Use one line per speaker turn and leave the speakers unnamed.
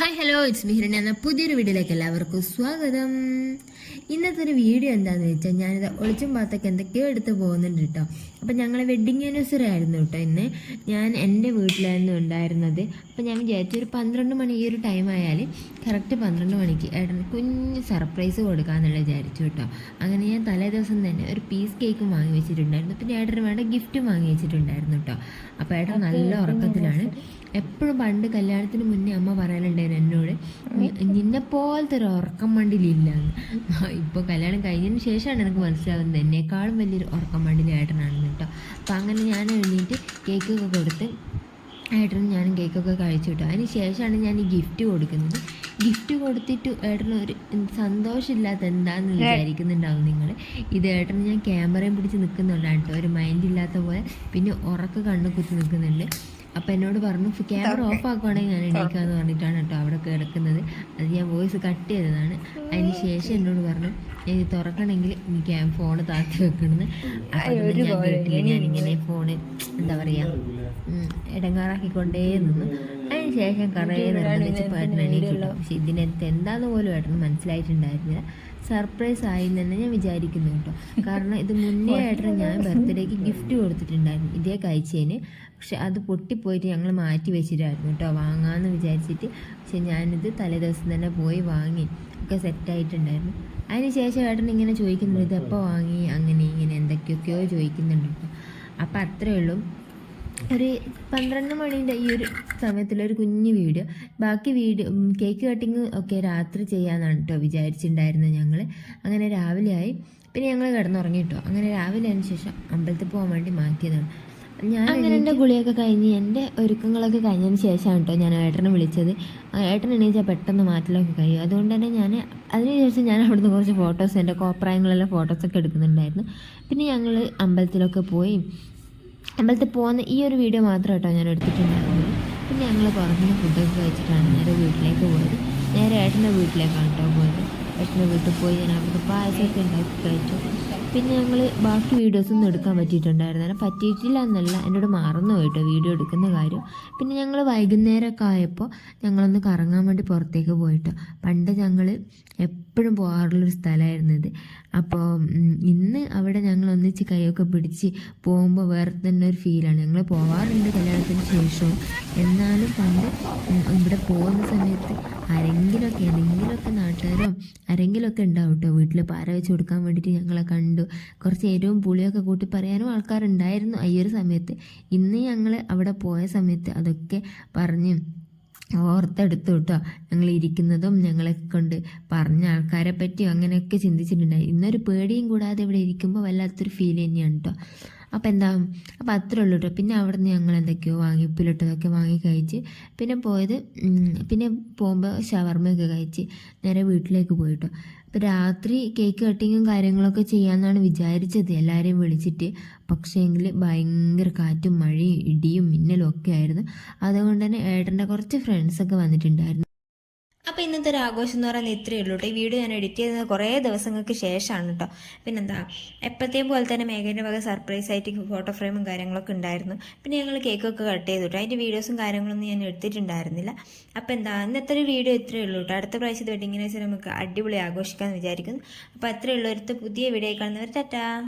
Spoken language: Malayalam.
ഹായ് ഹലോ ഇറ്റ്സ് മിഹിരൻ എന്ന പുതിയൊരു വീഡിയോയിലേക്ക് എല്ലാവർക്കും സ്വാഗതം. ഇന്നത്തെ ഒരു വീഡിയോ എന്താണെന്ന് വെച്ചാൽ ഞാനിത് ഒളിച്ചും പാത്തൊക്കെ എന്തൊക്കെയോ എടുത്ത് പോകുന്നുണ്ട് കേട്ടോ അപ്പം ഞങ്ങൾ വെഡ്ഡിങ് ആനിവേഴ്സറി ആയിരുന്നു കേട്ടോ ഇന്ന്. ഞാൻ എന്റെ വീട്ടിലായിരുന്നു ഉണ്ടായിരുന്നത്. അപ്പം ഞാൻ വിചാരിച്ചു ഒരു പന്ത്രണ്ട് മണി ഈ ഒരു ടൈം ആയാൽ കറക്റ്റ് പന്ത്രണ്ട് മണിക്ക് ഏട്ടന് കുഞ്ഞ് സർപ്രൈസ് കൊടുക്കാമെന്നുള്ള വിചാരിച്ചു കേട്ടോ അങ്ങനെ ഞാൻ തലേ ദിവസം തന്നെ ഒരു പീസ് കേക്കും വാങ്ങി വെച്ചിട്ടുണ്ടായിരുന്നു. പിന്നെ ഏട്ടന് വേണ്ട ഗിഫ്റ്റും വാങ്ങി വെച്ചിട്ടുണ്ടായിരുന്നു കേട്ടോ അപ്പോൾ ഏട്ടൻ നല്ല ഉറക്കത്തിലാണ്. എപ്പോഴും പണ്ട് കല്യാണത്തിന് മുന്നേ അമ്മ പറയാനുണ്ടായിരുന്നു എന്നോട് നിന്നെ പോലത്തെ ഒരു ഉറക്കം മണ്ടിലില്ല ഇപ്പോൾ കല്യാണം കഴിഞ്ഞതിന് ശേഷമാണ് എനിക്ക് മനസ്സിലാവുന്നത് എന്നെക്കാളും വലിയൊരു ഉറക്കം മണ്ടിൽ ഏട്ടനാണെന്ന് കേട്ടോ. അപ്പം അങ്ങനെ ഞാൻ എഴുന്നേറ്റ് കേക്കൊക്കെ കൊടുത്ത് ഏട്ടനും ഞാനും കേക്കൊക്കെ കഴിച്ചു കിട്ടും അതിന് ശേഷമാണ് ഞാൻ ഈ ഗിഫ്റ്റ് കൊടുക്കുന്നത്. ഗിഫ്റ്റ് കൊടുത്തിട്ട് ഏട്ടന് ഒരു സന്തോഷമില്ലാത്ത എന്താണെന്ന് വിചാരിക്കുന്നുണ്ടാവും നിങ്ങൾ ഇത് ഏട്ടന് ഞാൻ ക്യാമറയും പിടിച്ച് നിൽക്കുന്നുണ്ടാണ് കേട്ടോ. ഒരു മൈൻഡ് ഇല്ലാത്ത പോലെ പിന്നെ ഉറക്ക കണ്ണു കുത്തി നിൽക്കുന്നുണ്ട്. അപ്പം എന്നോട് പറഞ്ഞു ക്യാമറ ഓഫ് ആക്കുവാണെങ്കിൽ ഞാൻ എണീക്കാന്ന് പറഞ്ഞിട്ടാണ് കേട്ടോ അവിടെ കിടക്കുന്നത്. അത് ഞാൻ വോയിസ് കട്ട് ചെയ്തതാണ്. അതിന് ശേഷം എന്നോട് പറഞ്ഞു ഇത് തുറക്കണമെങ്കിൽ എനിക്ക് ഫോണ് താത്തി വെക്കണമെന്ന് ഞാൻ കേട്ടില്ല ഞാനിങ്ങനെ ഫോണ് എന്താ പറയുക ഇടങ്ങാറാക്കിക്കൊണ്ടേ നിന്നു ശേഷം കുറേ നിർബന്ധിച്ച് ഏട്ടൻ എണീക്കില്ല പക്ഷെ ഇതിനകത്ത് എന്താന്ന് പോലും ഏട്ടന് മനസ്സിലായിട്ടുണ്ടായിരുന്നില്ല. സർപ്രൈസ് ആയി എന്ന് തന്നെ ഞാൻ വിചാരിക്കുന്നു കേട്ടോ. കാരണം ഇത് മുന്നേ ഏട്ടന് ഞാൻ ബർത്ത്ഡേക്ക് ഗിഫ്റ്റ് കൊടുത്തിട്ടുണ്ടായിരുന്നു ഇതേ കഴിച്ചതിന് പക്ഷെ അത് പൊട്ടിപ്പോയിട്ട് ഞങ്ങൾ മാറ്റി വെച്ചിട്ടായിരുന്നു കേട്ടോ വാങ്ങാമെന്ന് വിചാരിച്ചിട്ട്. പക്ഷെ ഞാനിത് തലേദിവസം തന്നെ പോയി വാങ്ങി. ഒക്കെ സെറ്റായിട്ടുണ്ടായിരുന്നു അതിന് ശേഷം ഏട്ടൻ ഇങ്ങനെ ചോദിക്കുന്നുണ്ട് ഇത് എപ്പോൾ വാങ്ങി? അങ്ങനെ ഇങ്ങനെ എന്തൊക്കെയൊക്കെയോ ചോദിക്കുന്നുണ്ട് കേട്ടോ. അപ്പം അത്രയേ ഉള്ളൂ. ഒരു പന്ത്രണ്ട് മണീന്റെ ഈ ഒരു സമയത്തുള്ള ഒരു കുഞ്ഞു വീഡിയോ. ബാക്കി വീഡിയോ കേക്ക് കട്ടിങ് ഒക്കെ രാത്രി ചെയ്യാമെന്നാണ് കേട്ടോ വിചാരിച്ചിട്ടുണ്ടായിരുന്നത് ഞങ്ങൾ അങ്ങനെ രാവിലെ ആയി. പിന്നെ ഞങ്ങൾ കിടന്നുറങ്ങി കേട്ടോ അങ്ങനെ രാവിലെ അതിന് ശേഷം അമ്പലത്തിൽ പോകാൻ വേണ്ടി മാറ്റിയതാണ്. ഞാൻ അങ്ങനെ എന്റെ ഗുളിയൊക്കെ കഴിഞ്ഞ് എന്റെ ഒരുക്കങ്ങളൊക്കെ കഴിഞ്ഞതിന് ശേഷമാണ് കേട്ടോ ഞാൻ ഏട്ടനെ വിളിച്ചത്. ഏട്ടൻ എണീച്ചാൽ പെട്ടെന്ന് മാറ്റലൊക്കെ കഴിയും. അതുകൊണ്ട് തന്നെ ഞാൻ അതിനുശേഷം ഞാൻ അവിടുന്ന് കുറച്ച് ഫോട്ടോസ് എന്റെ കോപ്രായങ്ങളെല്ലാം ഫോട്ടോസൊക്കെ എടുക്കുന്നുണ്ടായിരുന്നു. പിന്നെ ഞങ്ങൾ അമ്പലത്തിലൊക്കെ പോയി. അമ്പലത്തിൽ പോകുന്ന ഈ ഒരു വീഡിയോ മാത്രം കേട്ടോ ഞാൻ എടുത്തിട്ടുണ്ടായിരുന്നത്. പിന്നെ ഞങ്ങൾ പുറത്തുനിന്ന് ഫുഡൊക്കെ കഴിച്ചിട്ടാണ് നേരെ വീട്ടിലേക്ക് പോയത്. നേരെ ഏട്ടന്റെ വീട്ടിലേക്കാണ് കേട്ടോ പോയത്. ഏട്ടന്റെ വീട്ടിൽ പോയി ഞാൻ അവിടുത്തെ പായസമൊക്കെ ഉണ്ടാക്കി കഴിച്ചു. പിന്നെ ഞങ്ങൾ ബാക്കി വീഡിയോസൊന്നും എടുക്കാൻ പറ്റിയിട്ടുണ്ടായിരുന്നില്ല. പറ്റിയിട്ടില്ല എന്നല്ല. എന്നോട് മറന്നു പോയിട്ടോ വീഡിയോ എടുക്കുന്ന കാര്യം. പിന്നെ ഞങ്ങൾ വൈകുന്നേരമൊക്കെ ആയപ്പോൾ ഞങ്ങളൊന്ന് കറങ്ങാൻ വേണ്ടി പുറത്തേക്ക് പോയിട്ടോ. പണ്ട് ഞങ്ങൾ എപ്പോഴും പോകാറുള്ളൊരു സ്ഥലമായിരുന്നു ഇത്. അപ്പോൾ ഇന്ന് അവിടെ ഞങ്ങൾ ഒന്നിച്ച് കൈയൊക്കെ പിടിച്ച് പോകുമ്പോൾ വേറെ തന്നെ ഒരു ഫീലാണ് ഞങ്ങൾ പോകാറുണ്ട് കല്യാണത്തിന് ശേഷവും. എന്നാലും പണ്ട് ഇവിടെ പോകുന്ന സമയത്ത് ആരെങ്കിലുമൊക്കെ എന്തെങ്കിലുമൊക്കെ നാട്ടുകാരോ ആരെങ്കിലുമൊക്കെ ഉണ്ടാവും കേട്ടോ വീട്ടിൽ പാര വെച്ച് കൊടുക്കാൻ വേണ്ടിയിട്ട് ഞങ്ങളെ കണ്ടു കുറച്ച് എരിവും പുളിയൊക്കെ കൂട്ടി പറയാനും ആൾക്കാരുണ്ടായിരുന്നു ഈ ഒരു സമയത്ത്. ഇന്ന് ഞങ്ങൾ അവിടെ പോയ സമയത്ത് അതൊക്കെ പറഞ്ഞ് ഓർത്തെടുത്തു കേട്ടോ. ഞങ്ങൾ ഇരിക്കുന്നതും ഞങ്ങളെ കൊണ്ട് പറഞ്ഞ ആൾക്കാരെ പറ്റിയും അങ്ങനെയൊക്കെ ചിന്തിച്ചിട്ടുണ്ടായി. ഇന്നൊരു പേടിയും കൂടാതെ ഇവിടെ ഇരിക്കുമ്പോൾ വല്ലാത്തൊരു ഫീൽ തന്നെയാണ് കേട്ടോ. അപ്പോൾ എന്താ അപ്പോൾ അത്രേ ഉള്ളൂ കേട്ടോ പിന്നെ അവിടെ ഞങ്ങൾ എന്തൊക്കെയോ വാങ്ങി ഉപ്പിലിട്ടതൊക്കെ വാങ്ങി കഴിച്ച് പിന്നെ പോയത് പിന്നെ പോകുമ്പോൾ ഷവർമ്മയൊക്കെ കഴിച്ച് നേരെ വീട്ടിലേക്ക് പോയിട്ടോ. അപ്പോൾ രാത്രി കേക്ക് കട്ടിങ്ങും കാര്യങ്ങളൊക്കെ ചെയ്യാമെന്നാണ് വിചാരിച്ചത്. എല്ലാവരെയും വിളിച്ചിട്ട്. പക്ഷേങ്കിൽ ഭയങ്കര കാറ്റും മഴയും ഇടിയും മിന്നലും ഒക്കെ ആയിരുന്നു. അതുകൊണ്ട് തന്നെ ഏട്ടന്റെ കുറച്ച് ഫ്രണ്ട്സൊക്കെ വന്നിട്ടുണ്ടായിരുന്നു.
അപ്പോൾ ഇന്നത്തെ ഒരു ആഘോഷം എന്ന് പറയുന്നത് ഇത്രയേ ഉള്ളൂ കേട്ടോ. ഈ വീഡിയോ ഞാൻ എഡിറ്റ് ചെയ്തത് കുറേ ദിവസങ്ങൾക്ക് ശേഷമാണ് കേട്ടോ. പിന്നെന്താ എപ്പോഴത്തെയും പോലെ തന്നെ മേഘന്റെ വക സർപ്രൈസ് ആയിട്ട് ഫോട്ടോ ഫ്രെയിമും കാര്യങ്ങളൊക്കെ ഉണ്ടായിരുന്നു. പിന്നെ ഞങ്ങൾ കേക്കൊക്കെ കട്ട് ചെയ്തു കേട്ടോ. അതിന്റെ വീഡിയോസും കാര്യങ്ങളൊന്നും ഞാൻ എടുത്തിട്ടുണ്ടായിരുന്നില്ല. അപ്പോൾ എന്താ ഇന്നത്തെ ഒരു വീഡിയോ ഇത്രയേ ഉള്ളൂ കേട്ടോ. അടുത്ത പ്രാവശ്യത്തെ വെഡിങ്ങിനെ നമുക്ക് അടിപൊളി ആഘോഷിക്കാമെന്ന് വിചാരിക്കുന്നു. അപ്പോൾ അത്രയേ ഉള്ളൂ. അടുത്ത പുതിയ വീഡിയോ കാണുന്നവർ ടാറ്റാ.